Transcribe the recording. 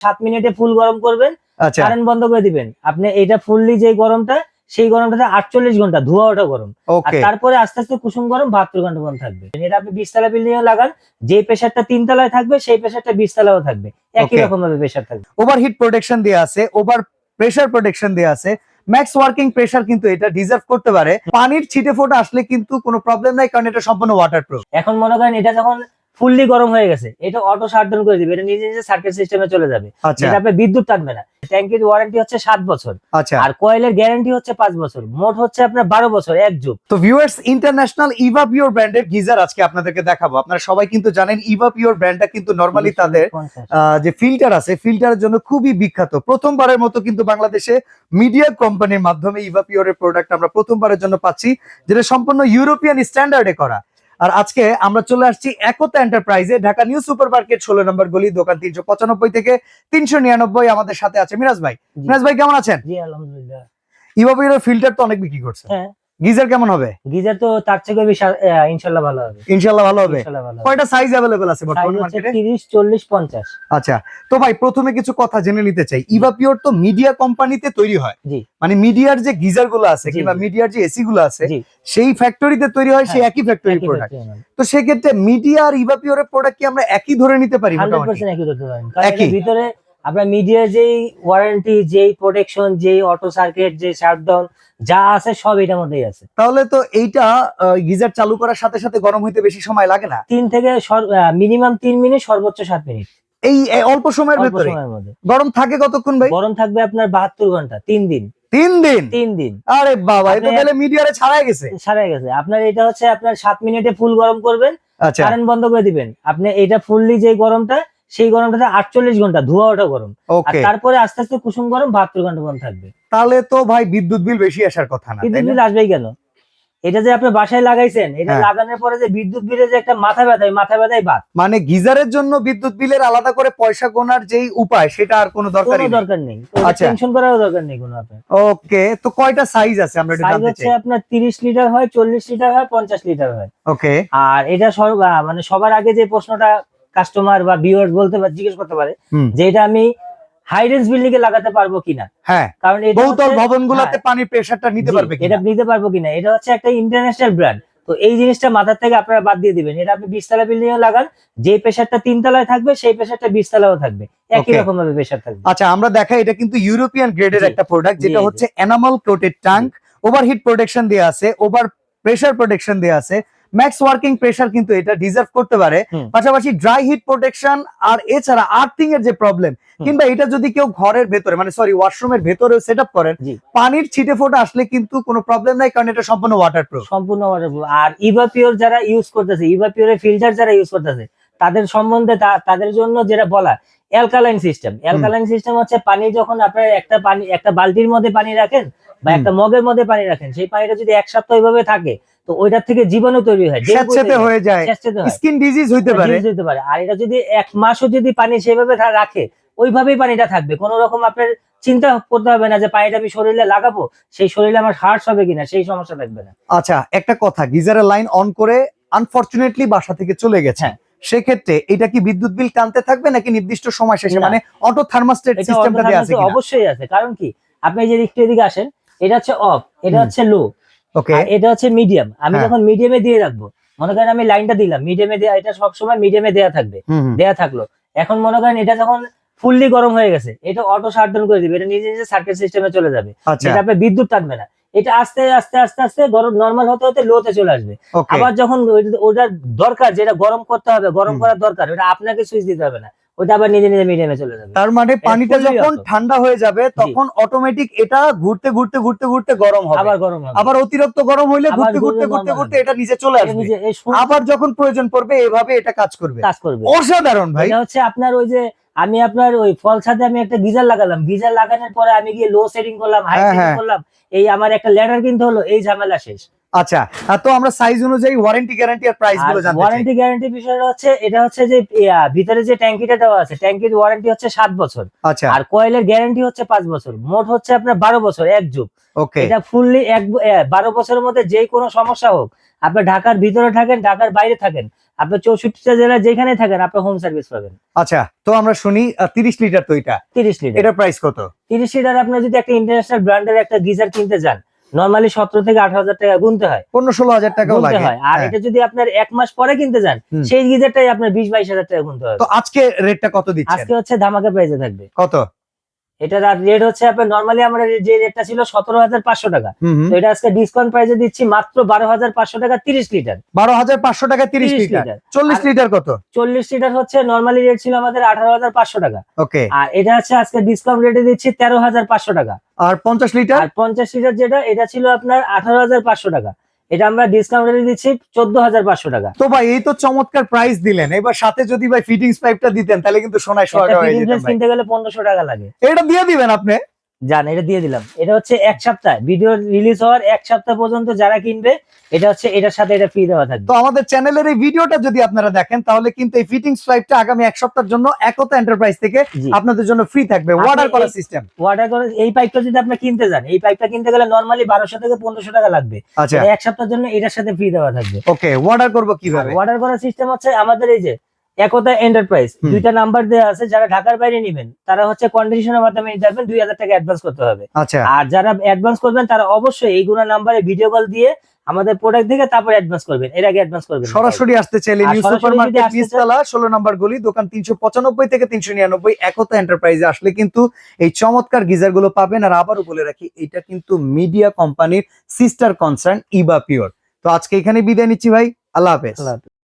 সাত মিনিটে ফুল গরম করবেন আচ্ছা। কারেন্ট বন্ধ করে দিবেন। আপনি এটা ফুললি যে গরমটা সেই গরমটাতে আটচল্লিশ ঘণ্টা ধোয়া ওঠা গরম। তারপরে আস্তে আস্তে কুসুম গরম বাহাত্তর ঘণ্টা পর্যন্ত থাকবে। এটা আপনি বিশতলা বিল্ডিং এ লাগান যে প্রেশারটা তিন তলায় থাকবে সেই প্রেশারটা বিশ তলাও থাকবে। একই রকম ভাবে প্রেশার থাকবে। ওভারহিট প্রোটেকশন দেওয়া আছে ওভার প্রেসার প্রোটেকশন দেওয়া আছে। ম্যাক্স ওয়ার্কিং প্রেসার কিন্তু এটা ডিজার্ভ করতে পারে। পানির ছিটে ফোটা আসলে কিন্তু কোনো প্রবলেম নাই কারণ এটা সম্পূর্ণ ওয়াটার প্রুফ এখন মনে করেন এটা যখন ফুললি গরম হয়ে গেছে। এটা অটো শাটডাউন করে দিবে। এটা নিজে নিজে সার্কিট সিস্টেমে চলে যাবে। আচ্ছা। এটা আপনি বিদ্যুৎ টানবে না। ট্যাঙ্কির ওয়ারেন্টি হচ্ছে সাত বছর। আচ্ছা। আর কয়েলের গ্যারান্টি হচ্ছে পাঁচ বছর। মোট হচ্ছে আপনার বারো বছর এক যুগ। তো ভিউয়ার্স ইন্টারন্যাশনাল ইভা পিওর ব্র্যান্ডের গিজার আজকে আপনাদেরকে দেখাবো। আপনারা সবাই কিন্তু জানেন ইভা পিওর ব্র্যান্ডটা কিন্তু নরমালি তাদের যে ফিল্টার আছে ফিল্টারের জন্য খুবই বিখ্যাত। প্রথমবারের মতো কিন্তু বাংলাদেশে মিডিয়া কোম্পানির মাধ্যমে ইভা পিওরের প্রোডাক্ট আমরা প্রথমবারের জন্য পাচ্ছি যেটা সম্পূর্ণ ইউরোপিয়ান স্ট্যান্ডার্ডে করা। আর আজকে আমরা চলে আসছি একতা এন্টারপ্রাইজে ঢাকা নিউ সুপার মার্কেট ষোলো নম্বর গলি দোকান তিনশো পঁচানব্বই থেকে তিনশো নিরানব্বই আমাদের সাথে আছে মিরাজ ভাই। মিরাজ ভাই কেমন আছেন? জি আলহামদুলিল্লাহ। ইভা ফিল্টার তো অনেক বিক্রি করছে। হ্যাঁ। গিজার কেমন হবে? গিজার তো তার থেকে বেশি আহ, ইনশাল্লাহ ভালো হবে। ইনশাল্লাহ ভালো হবে। কয়টা সাইজ অ্যাভেলেবেল আছে বর্তমানে মার্কেটে তিরিশ চল্লিশ পঞ্চাশ। আচ্ছা তো ভাই প্রথমে কিছু কথা জেনে নিতে চাই। ইভা পিওর তো মিডিয়া কোম্পানিতে তৈরি হয়। মানে মিডিয়ার যে গিজারগুলো আছে কিংবা মিডিয়ার যে এসি গুলো আছে সেই ফ্যাক্টরিতে তৈরি হয় সেই হ্যাঁ, একই ফ্যাক্টরি প্রোডাক্ট তো সেক্ষেত্রে মিডিয়া আর ইভা পিওরের প্রোডাক্ট কি আমরা একই ধরে নিতে পারি 100% মোটামুটি? একই ধরতে পারেন। কারণ ভিতরে আপনার মিডিয়ার যেই ওয়ারেন্টি যেই প্রোটেকশন যেই অটো সার্কিট যে শাটডাউন যা আছে সব এটার মধ্যেই আছে। তাহলে তো এইটা গিজার চালু করার সাথে সাথে গরম হইতে বেশি সময় লাগে না? তিন থেকে মিনিমাম তিন মিনিট সর্বোচ্চ সাত মিনিট এই অল্প সময়ের ভেতরে? গরম থাকে কতক্ষণ ভাই? গরম থাকবে আপনার বাহাত্তর ঘণ্টা তিন দিন। তিন দিন? তিন দিন। আরে বাবা এটা তাহলে মিডিয়ারে ছাড়াই গেছে। সারা গেছে। আপনার এটা হচ্ছে আপনার সাত মিনিটে ফুল গরম করবেন আচ্ছা। কারেন্ট বন্ধ করে দিবেন। আপনি এটা ফুললি যে গরমটা সেই গরমটাতে আটচল্লিশ ঘণ্টা ধোয়া ওঠা গরম। তারপরে আস্তে আস্তে কুসুম গরম বাহাত্তর ঘণ্টা পর্যন্ত থাকবে। তাহলে তো ভাই বিদ্যুৎ বিল বেশি আসার কথা না বিদ্যুৎ বিল আসবেই কেন? এটা যে আপনি বাসায় লাগাইছেন এটা হ্যাঁ। লাগানোর পরে যে বিদ্যুৎ বিলে যে একটা মাথা ব্যথা মাথা ব্যথাই বাদ। মানে গিজারের জন্য বিদ্যুৎ বিলের আলাদা করে পয়সা গোনার যেই উপায় সেটা আর কোনো দরকার কোনো দরকার নেই। আচ্ছা। টেনশন করারও দরকার নেই কোনো আপনার ওকে তো কয়টা সাইজ আছে আমরা সাইজ জানতে চাই? আপনার তিরিশ লিটার হয় চল্লিশ লিটার হয় পঞ্চাশ লিটার হয়। ওকে আর এটা মানে সবার আগে যে প্রশ্নটা কাস্টমার বা ভিউয়ার্স বলতে পারে জিজ্ঞেস করতে পারে যে এটা আমি হাইডেন্স বিল্ডিং এ লাগাতে পারব কিনা। হ্যাঁ কারণ এটা বহুতল হচ্ছে- ভবন গুলাতে হ্যাঁ, পানির প্রেসারটা নিতে পারবে এটা নিতে পারব কিনা। এটা হচ্ছে একটা ইন্টারন্যাশনাল ব্র্যান্ড তো এই জিনিসটা মাথার থেকে আপনারা বাদ দিয়ে দিবেন। এটা আপনি বিশতলা বিল্ডিং এ লাগান। যে প্রেশারটা তিন তলায় থাকবে সেই প্রেশারটা বিশ তলাও থাকবে। একই রকম ভাবে প্রেশার থাকবে। আচ্ছা আমরা দেখাই এটা কিন্তু ইউরোপিয়ান গ্রেডের একটা প্রোডাক্ট যেটা হচ্ছে enamel coated tank overheat protection দেওয়া আছে ওভার প্রেসার প্রোটেকশন দেওয়া আছে। ম্যাক্স ওয়ার্কিং প্রেসার কিন্তু এটা ডিজার্ভ করতে পারে। পাশাপাশি ড্রাই হিট প্রোটেকশন আর এছাড়া আর্থিং এর যে প্রবলেম কিংবা এটা যদি কেউ ঘরের ভেতরে মানে সরি ওয়াশরুমের ভেতরে সেট আপ করেন পানির ছিটে ফোটা আসলে কিন্তু কোনো প্রবলেম নাই কারণ এটা সম্পূর্ণ ওয়াটার প্রুফ সম্পূর্ণ waterproof। আর ইভাপিওর যারা ইউজ করতেছে ইভাপিওরের ফিল্টার যারা ইউজ করতেছে তাদের সম্বন্ধে তাদের জন্য যেটা বলা অ্যালকালাইন সিস্টেম অ্যালকালাইন সিস্টেম হচ্ছে পানি যখন আপনার একটা পানি একটা বালতির মধ্যে পানি রাখেন বা একটা মগের মধ্যে পানি রাখেন সেই পানিটা যদি এক সপ্তাহ ওইভাবে থাকে তো ওইটার থেকে জীবাণু তৈরি হয় হয়, যায় স্কিন ডিজিজ হইতে পারে। আর এটা যদি এক মাসও যদি পানি সেভাবে রাখে ওইভাবেই পানিটা থাকবে। কোনো রকম আপনার চিন্তা করতে হবে না যে পানিটা আমি শরীরে লাগাবো সেই শরীরে আমার হার্স হবে কিনা সেই সমস্যা থাকবে না। আচ্ছা একটা কথা গিজারের লাইন অন করে আনফরচুনেটলি বাসা থেকে চলে গেছে। হ্যাঁ। সেক্ষেত্রে এটা কি বিদ্যুৎ বিল টানতে থাকবে নাকি নির্দিষ্ট সময় শেষে? মানে অটো থার্মোস্টেট সিস্টেমটা দেওয়া আছে অবশ্যই আছে। কারণ কি? আপনি যে একটু এদিকে আসেন এটা হচ্ছে অফ এটা হচ্ছে লো ওকে। এটা হচ্ছে মিডিয়াম আমি হ্যাঁ। যখন মিডিয়ামে দিয়ে রাখব মনে করেন আমি লাইনটা দিলাম মিডিয়ামে দেওয়া এটা সবসময় মিডিয়ামে দেওয়া থাকবে। দেয়া থাকল। এখন মনে করেন এটা যখন ফুললি গরম হয়ে গেছে এটা অটো শাটডাউন করে দিবে এটা নিজে নিজে সার্কিট সিস্টেমে চলে যাবে। আচ্ছা। যেটা আপনার বিদ্যুৎ টানবে না। এটা আস্তে আস্তে আস্তে আস্তে গরম নর্মাল হতে হতে লোতে চলে আসবে। আবার যখন ওটার দরকার যেটা গরম করতে হবে গরম করার দরকার ওটা আপনাকে সুইচ দিতে হবে না। ওটা আবার নিজে নিজে মিডিয়ামে চলে যাবে। তার মানে পানিটা যখন ঠান্ডা হয়ে যাবে তখন অটোমেটিক এটা ঘুরতে ঘুরতে ঘুরতে ঘুরতে গরম হবে। আবার গরম হবে। আবার অতিরিক্ত গরম হইলে ঘুরতে ঘুরতে ঘুরতে ঘুরতে এটা নিচে চলে আসবে। আবার যখন প্রয়োজন পড়বে এভাবে এটা কাজ করবে। কাজ করবে। অসাধারণ ভাই। এটা হচ্ছে আপনার ওই যে আমি আপনার ওই ফল ছাদে আমি একটা গিজার লাগালাম। গিজার লাগানোর পরে আমি গিয়ে লো সেটিং করলাম হাই হ্যাঁ, সেটিং হ্যাঁ। করলাম। এই আমার একটা ল্যাডার কিনতে হলো এই ঝামেলা শেষ। আচ্ছা তো আমরা সাইজ অনুযায়ী ওয়ারেন্টি গ্যারান্টি আর প্রাইসগুলো জানতে ওয়ারেন্টি গ্যারান্টি বিষয়টা হচ্ছে এটা হচ্ছে যে ভিতরে যে ট্যাঙ্কিটা দেওয়া আছে ট্যাঙ্কির ওয়ারেন্টি হচ্ছে সাত বছর। আচ্ছা। আর কয়েলের গ্যারান্টি হচ্ছে পাঁচ বছর। মোট হচ্ছে আপনার বারো বছর এক যুগ। ওকে এটা ফুললি এক ব- এ, বারো বছরের মধ্যে যে কোনো সমস্যা হোক আপনি ঢাকার ভিতরে থাকেন ঢাকার বাইরে থাকেন আপনি চৌষট্টিটা জেলায় যেখানে থাকেন আপনি হোম সার্ভিস পাবেন। আচ্ছা তো আমরা শুনি তিরিশ লিটার তো এটা। তিরিশ লিটার। এটার প্রাইস কত? তিরিশ লিটার আপনি যদি একটা ইন্টারন্যাশনাল ব্র্যান্ডের একটা গিজার কিনতে যান নর্মালি সতেরো থেকে আঠারো হাজার টাকা গুনতে হয়। পনেরো ষোলো হাজার টাকা গুনতে হয়। আর হ্যাঁ। এটা যদি আপনার এক মাস পরে কিনতে যান সেই গিজারটাই আপনার বিশ বাইশ হাজার টাকা গুনতে হবে। তো আজকে রেটটা কত দিচ্ছেন? আজকে হচ্ছে ধামাকা প্রাইসে থাকবে। কত? এটার রেট হচ্ছে আপনার নর্মালি আমরা যে রেটটা ছিল সতেরো হাজার পাঁচশো টাকা। তো এটা আজকে ডিসকাউন্ট প্রাইসে দিচ্ছি মাত্র বারো হাজার পাঁচশো টাকা তিরিশ লিটার। বারো হাজার পাঁচশো টাকা তিরিশ লিটার। লিটার। চল্লিশ লিটার কত? চল্লিশ লিটার হচ্ছে নর্মালি রেট ছিল আমাদের আঠারো হাজার পাঁচশো টাকা। ওকে আর এটা হচ্ছে আজকে ডিসকাউন্ট রেটে দিচ্ছি তেরো হাজার পাঁচশো টাকা। আর পঞ্চাশ লিটার? আর পঞ্চাশ লিটার যেটা এটা ছিল আপনার আঠারো হাজার পাঁচশো টাকা। এটা আমরা ডিসকাউন্ট রেটে দিচ্ছি চোদ্দ হাজার পাঁচশো টাকা। তো ভাই এই তো চমৎকার প্রাইস দিলেন। এবার সাথে যদি ভাই ফিটিংস পাইপটা দিতেন তাহলে কিন্তু সোনায় সোনা সোহাগা হয়ে যেত কিনতে গেলে পনেরোশো টাকা লাগে। এটা দিয়ে দিবেন আপনি? জান এটা দিয়ে দিলাম। এটা হচ্ছে এক সপ্তাহ। ভিডিও রিলিজ হওয়ার এক সপ্তাহ পর্যন্ত যারা কিনবে এটা হচ্ছে এটার সাথে এটা ফ্রি দেওয়া থাকবে। তো আমাদের চ্যানেলের এই ভিডিওটা যদি আপনারা দেখেন তাহলে কিন্তু এই ফিটিংস পাইপটা আগামী এক সপ্তাহের জন্য একতা এন্টারপ্রাইজ থেকে আপনাদের জন্য ফ্রি থাকবে। অর্ডার করার সিস্টেম ওয়াটার করে এই পাইপটা যদি আপনি কিনতে যান এই পাইপটা কিনতে গেলে নরমালি বারোশো থেকে পনেরোশো টাকা লাগবে। আচ্ছা। এক সপ্তাহের জন্য এটার সাথে ফ্রি দেওয়া থাকবে। ওকে অর্ডার করব কীভাবে? অর্ডার করার সিস্টেম হচ্ছে আমাদের এই যে একতা এন্টারপ্রাইজ দুইটা নাম্বার দেওয়া আছে যারা ঢাকার বাইরে নেবেন তারা হচ্ছে কন্ডিশনের মাধ্যমে পারবেন দুই হাজার টাকা অ্যাডভান্স করতে হবে। আচ্ছা। আর যারা অ্যাডভান্স করবেন তারা অবশ্যই এইগুলো নাম্বারে ভিডিও কল দিয়ে আমাদের প্রোডাক্ট দেখে তারপর অ্যাডভান্স করবেন এর আগে অ্যাডভান্স করবেন। সরাসরি আসতে চাইলে নিউ সরাসরি সুপার মার্কেট আসতে নিচতলা ষোলো নম্বর গলি দোকান তিনশো পঁচানব্বই থেকে তিনশো নিরানব্বই একতা এন্টারপ্রাইজে আসলে কিন্তু এই চমৎকার গিজারগুলো পাবেন। আর আবারও বলে রাখি এটা কিন্তু মিডিয়া কোম্পানির সিস্টার কনসার্ন ইবা পিওর তো আজকে এখানে বিদায় নিচ্ছি ভাই আল্লাহ হাফেজ। আল্লাহ হাফেজ।